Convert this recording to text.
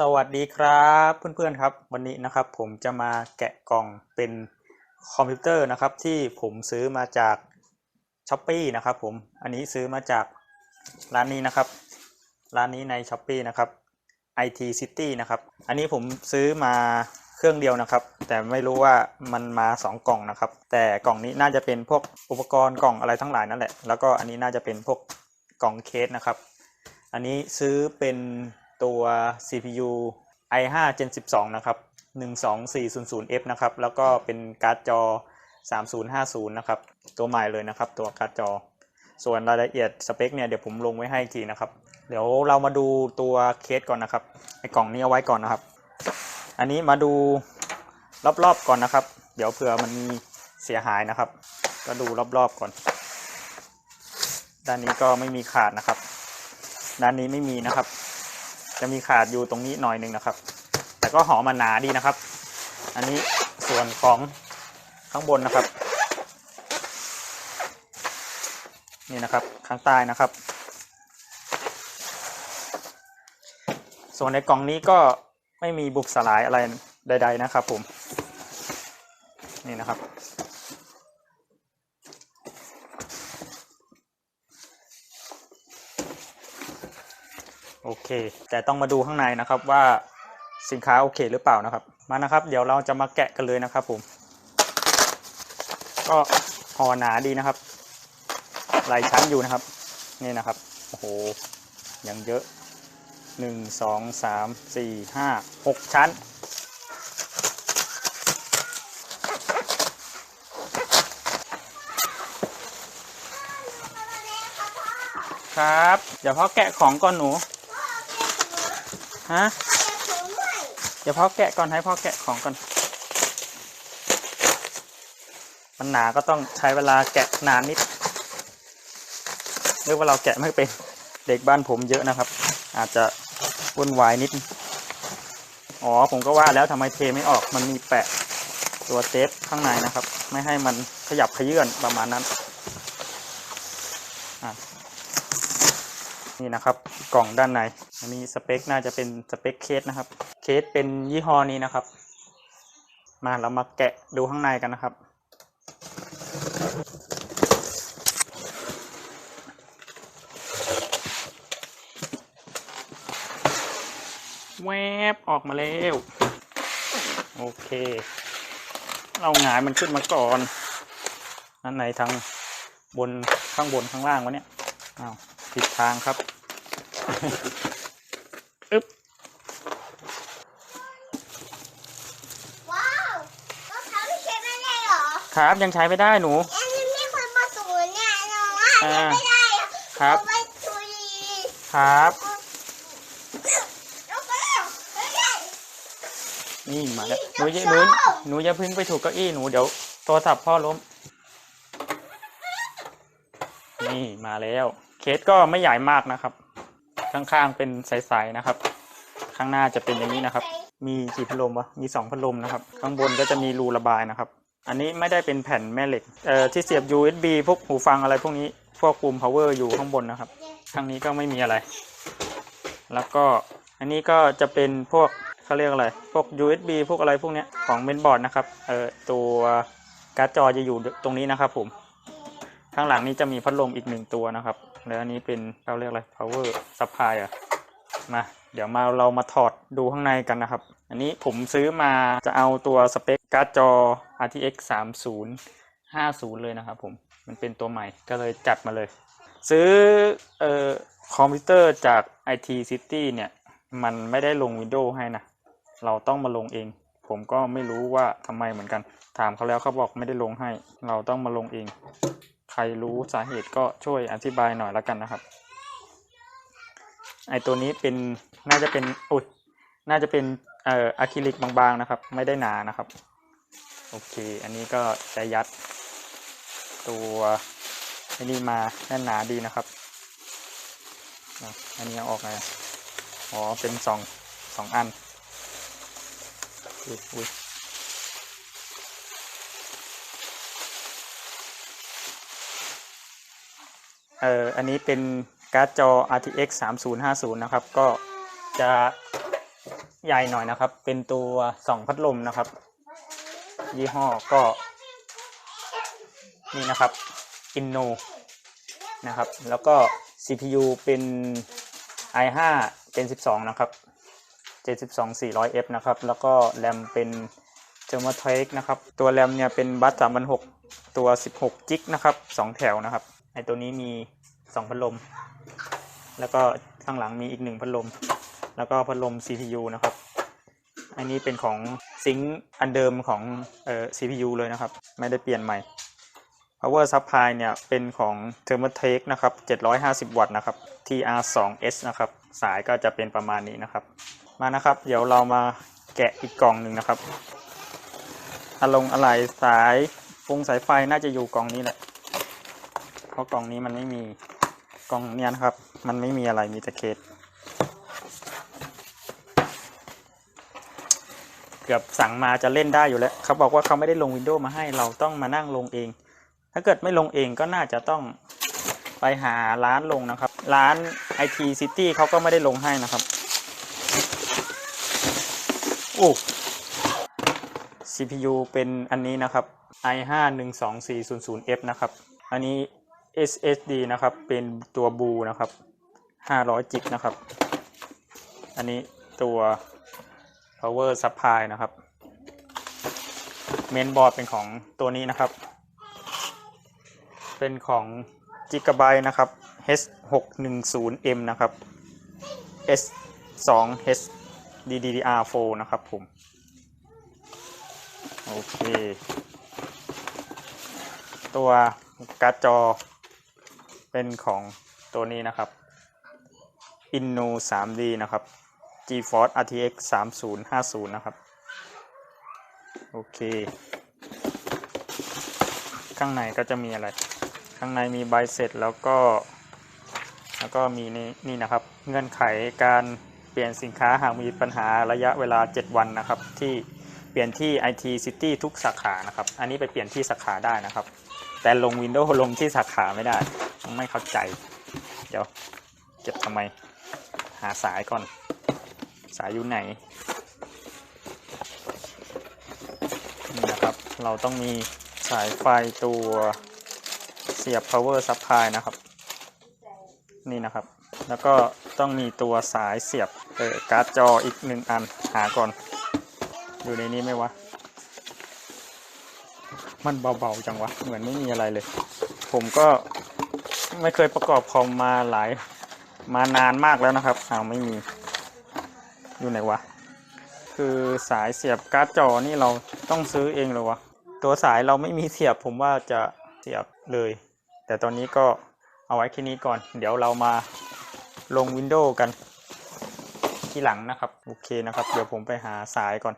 สวัสดีครับเพื่อนๆครับ วันนี้นะครับผมจะมาแกะกล่องเป็นคอมพิวเตอร์นะครับที่ผมซื้อมาจากช้อปปีนะครับผมอันนี้ซื้อมาจากร้านนี้นะครับ ร้านนี้ในช้อปปีนะครับ IT City นะครับ อันนี้ผมซื้อมาเครื่องเดียวนะครับ แต่ไม่รู้ว่ามันมา 2 กล่องนะครับ แต่กล่องนี้น่าจะเป็นพวกอุปกรณ์กล่องอะไรทั้งหลายนั่นแหละแล้วก็อันนี้น่าจะเป็นพวกกล่องเคสนะครับ อันนี้ซื้อเป็น ตัว CPU i5 Gen 12 นะครับ 12400F นะครับ แล้วก็เป็นการ์ดจอ 3050 นะครับ ตัวใหม่เลยนะครับ ตัวการ์ดจอ ส่วนรายละเอียดสเปคเนี่ยเดี๋ยวผมลงไว้ให้อีกทีนะครับ เดี๋ยวเรามาดูตัวเคสก่อนนะครับไอ้กล่องนี้เอาไว้ก่อนนะครับ อันนี้มาดูรอบๆก่อนนะครับ เดี๋ยวเผื่อมันมีเสียหายนะครับ ก็ดูรอบๆก่อน ด้านนี้ก็ไม่มีขาดนะครับ ด้านนี้ไม่มีนะครับ จะมีขาดอยู่ตรงนี้หน่อยหนึ่งนะครับ แต่ก็หอมมาหนาดีนะครับ อันนี้ส่วนของข้างบนนะครับ นี่นะครับข้างใต้นะครับ ส่วนในกล่องนี้ก็ไม่มีบุบสลายอะไรใด ๆ นะครับผม นี่นะครับ โอเค แต่ต้องมาดูข้างในนะครับว่าสินค้าโอเคหรือเปล่านะครับ มานะครับ เดี๋ยวเราจะมาแกะกันเลยนะครับผม ก็ห่อหนาดีนะครับ หลายชั้นอยู่นะครับ นี่นะครับ โอ้โห ยังเยอะหนึ่งสองสามสี่ห้าหกชั้น ครับ เดี๋ยวพ่อแกะของก่อนหนู ฮะเดี๋ยวพ่อแกะก่อนให้พ่อแกะของก่อนมันหนาก็ต้องใช้เวลาแกะนานนิดเรียกว่าเราแกะไม่เป็นเด็กบ้านผมเยอะนะครับ อาจจะวุ่นวายนิด อ๋อผมก็ว่าแล้วทำไมเทไม่ออกมันมีแปะตัวเทปข้างในนะครับ ไม่ให้มันขยับขยื่นประมาณนั้นอะ นี่นะครับกล่องด้านในอันนี้สเปคน่าจะเป็นสเปคเคสนะครับ เคสเป็นยี่ห้อนี้นะครับ มาเรามาแกะดูข้างในกันนะครับ แวบออกมาแล้วโอเค เราหงายมันขึ้นมาก่อนนั่นไหนทางบนข้างบนข้างล่างวะเนี่ยอ้าว ผิดทางครับอึ๊บว้าวรองเท้าที่ใช้ไม่ได้เหรอครับยังใช้ไม่ได้หนูอันนี้ไม่ควรมาสูนเนี่ยน้องอะอ่าไม่ได้อะครับเอาไปทุยครับแล้วก็ไม่ได้นี่มาแล้วหนูอย่าหนูหนูอย่าเพึ่งไปถูกเก้าอี้หนูเดี๋ยวโทรศัพท์พ่อล้ม นี่มาแล้ว เคสก็ไม่ใหญ่มากนะครับ ข้างๆเป็นใสๆนะครับ ข้างหน้าจะเป็นอย่างนี้นะครับ มีกี่พัดลมวะมีสองพัดลมนะครับ ข้างบนก็จะมีรูระบายนะครับ อันนี้ไม่ได้เป็นแผ่นแม่เหล็กเอ่อที่เสียบ USB พวกหูฟังอะไรพวกนี้พวกปุ่ม power อยู่ข้างบนนะครับข้างนี้ก็ไม่มีอะไร แล้วก็อันนี้ก็จะเป็นพวกเขาเรียกอะไร พวก USB พวกอะไรพวกเนี้ยของเมนบอร์ดนะครับ เอ่อตัวการ์ดจอจะอยู่ตรงนี้นะครับผม ข้างหลังนี้จะมีพัดลมอีกหนึ่งตัวนะครับ แล้วอันนี้เป็นเขาเรียกอะไร power supply อะมาเดี๋ยวมาเรามาถอดดูข้างในกันนะครับ อันนี้ผมซื้อมาจะเอาตัวสเปคการ์ดจอ RTX 3050 เลยนะครับผม มันเป็นตัวใหม่ก็เลยจัดมาเลย ซื้อเอ่อคอมพิวเตอร์จาก IT City เนี่ย มันไม่ได้ลง Windows ให้นะ เราต้องมาลงเอง ผมก็ไม่รู้ว่าทำไมเหมือนกัน ถามเขาแล้วเขาบอกไม่ได้ลงให้ เราต้องมาลงเอง ใครรู้สาเหตุก็ช่วยอธิบายหน่อยแล้วกันนะครับ ไอตัวนี้เป็นน่าจะเป็นอุยน่าจะเป็นเอ่ออะคริลิกบางๆนะครับ ไม่ได้หนานะครับ โอเค อันนี้ก็จะยัด ตัวอันนี้มาแน่นหนาดีนะครับ อันนี้อออกไงอ๋อเป็นสองสองอันอุ้ย เอ่ออันนี้เป็นการ์ดจอ RTX 3050 นะครับ ก็จะใหญ่หน่อยนะครับ เป็นตัวสองพัดลมนะครับ ยี่ห้อก็ นี่นะครับ Inno นะครับ แล้วก็ CPU เป็น i5 Gen 12 นะครับ Gen 12 400F นะครับ แล้วก็แรมเป็น t e r m o t e c นะครับ ตัวแรมเนี่ยเป็นบัส3,600ตัว 16 จิกนะครับ 2 แถวนะครับ ไอตัวนี้มี 2พัดลม แล้วก็ข้างหลังมีอีก1พัดลม แล้วก็พัดลม CPU นะครับ อันนี้เป็นของซิงค์อันเดิมของเอ่อ CPU เลยนะครับ ไม่ได้เปลี่ยนใหม่ power supply เนี่ย เป็นของ Thermaltake นะครับ 750 วัตต์นะครับ TR2S นะครับ สายก็จะเป็นประมาณนี้นะครับ มานะครับ เดี๋ยวเรามาแกะอีกกล่องหนึ่งนะครับอะลงอะไหล่สายฟงสายไฟน่าจะอยู่กล่องนี้แหละ เพราะกล่องนี้มันไม่มี กล่องเนี้ยนะครับ มันไม่มีอะไรมีแต่เคสเกือบสั่งมาจะเล่นได้อยู่แล้วเขาบอกว่าเขาไม่ได้ลงวินโดว์มาให้เราต้องมานั่งลงเอง ถ้าเกิดไม่ลงเองก็น่าจะต้องไปหาร้านลงนะครับ ร้าน IT City เขาก็ไม่ได้ลงให้นะครับโอ้ CPU เป็นอันนี้นะครับ i5 12400F นะครับ อันนี้ SSD นะครับ เป็นตัวบูนะครับ 500 จิกนะครับ อันนี้ตัว power supply นะครับ เมนบอร์ดเป็นของตัวนี้นะครับ เป็นของ Gigabyte นะครับ H610M นะครับ S2H DDR4 นะครับผม โอเค ตัวการ์ดจอ เป็นของตัวนี้นะครับ Inno 3D นะครับ GeForce RTX 3050 นะครับ โอเค ข้างในก็จะมีอะไร ข้างในมีใบเสร็จแล้วก็ แล้วก็มีนี่นี่นะครับ เงื่อนไขการเปลี่ยนสินค้าหากมีปัญหาระยะเวลา 7 วันนะครับ ที่เปลี่ยนที่ IT City ทุกสาขานะครับ อันนี้ไปเปลี่ยนที่สาขาได้นะครับ แต่ลง Windows ลงที่สาขาไม่ได้ ไม่เข้าใจ เดี๋ยวเก็บทำไม หาสายก่อน สายอยู่ไหนนี่นะครับ เราต้องมีสายไฟตัวเสียบ power supply นะครับ นี่นะครับ แล้วก็ต้องมีตัวสายเสียบเออการ์ดจออีกหนึ่งอันหาก่อน อยู่ในนี้ไหมวะ มันเบาๆจังวะ เหมือนไม่มีอะไรเลย ผมก็ ไม่เคยประกอบคอมมาหลายมานานมากแล้วนะครับอ้าวไม่มี อยู่ไหนวะ คือสายเสียบการ์ดจอนี่เราต้องซื้อเองเลยวะ ตัวสายเราไม่มีเสียบผมว่าจะเสียบเลย แต่ตอนนี้ก็เอาไว้แค่นี้ก่อน เดี๋ยวเรามาลง Windows กัน ที่หลังนะครับ โอเคนะครับ เดี๋ยวผมไปหาสายก่อน